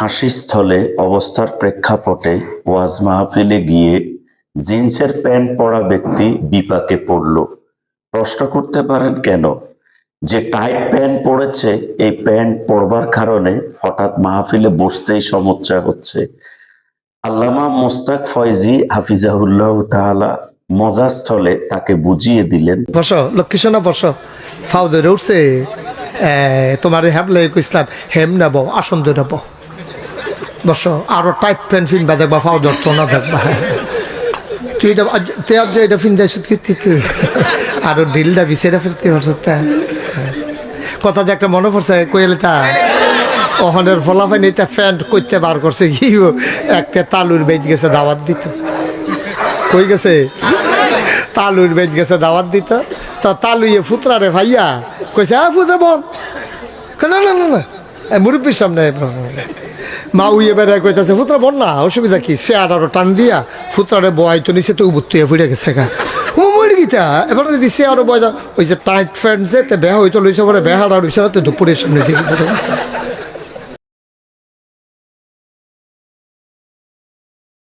ফাঁসিস্থলে অবস্থার প্রেক্ষাপটে ওয়াজ মাহফিলে গিয়ে জিন্সের প্যান্ট পরা ব্যক্তি বিপাকে পড়ল। প্রশ্ন করতে পারেন কেন? যে টাইট প্যান্ট পরেছে, এই প্যান্ট পরবার কারণে হঠাৎ মাহফিলে বসতেই সমস্যা হচ্ছে। আল্লামা মোস্তাক ফয়জি হাফিজাহুল্লাহ তাআলা মজাস্থলে তাকে বুঝিয়ে দিলেন, বসো লক্ষ্মীসোনা বসো। ফাউ ধরে উঠছে তোমার হ্যাবলে ইসলাম হেম নেব, আসন ধরে নেব। বসো আরও টাইট প্যান্ট ফিনবা দেখবা ফাউ ধরতো না দেখবা তুই এটা তুই আজ এটা ফিন যাইছ কি তুই আরও ডিলটা বিছেরা ফিরতে পারছ কথা যে একটা মনে পড়ছে কইলে তা? ওখানের ফলাফাইন এটা প্যান্ট করতে বার করছে, কি একটা তালুর বেদ গেছে, দাওয়াত দিত। কই গেছে? তালুর বেদ গেছে, দাওয়াত দিত। তো তালুয়ে ফুতরা রে ভাইয়া, কইছে, আ, ফুতরা বোন না না না না। মুরব্বীর সামনে মা উইয়ে বেড়ায় কইতাছে, ফুতরা বল না, অসুবিধা কি? সে আরও টান দিয়া ফুতরারে বয় তো নিচে তো উবুত্তুয়ে ফুটে গেছে গা। ও মরি গীতা, এবার দিছে আরও বয় ওই যে টাইট ফ্যান্ট যে তে বেহা হইতো লইছে পরে বেহাড়া রইছে না তো দুপুরের সামনে গেছে।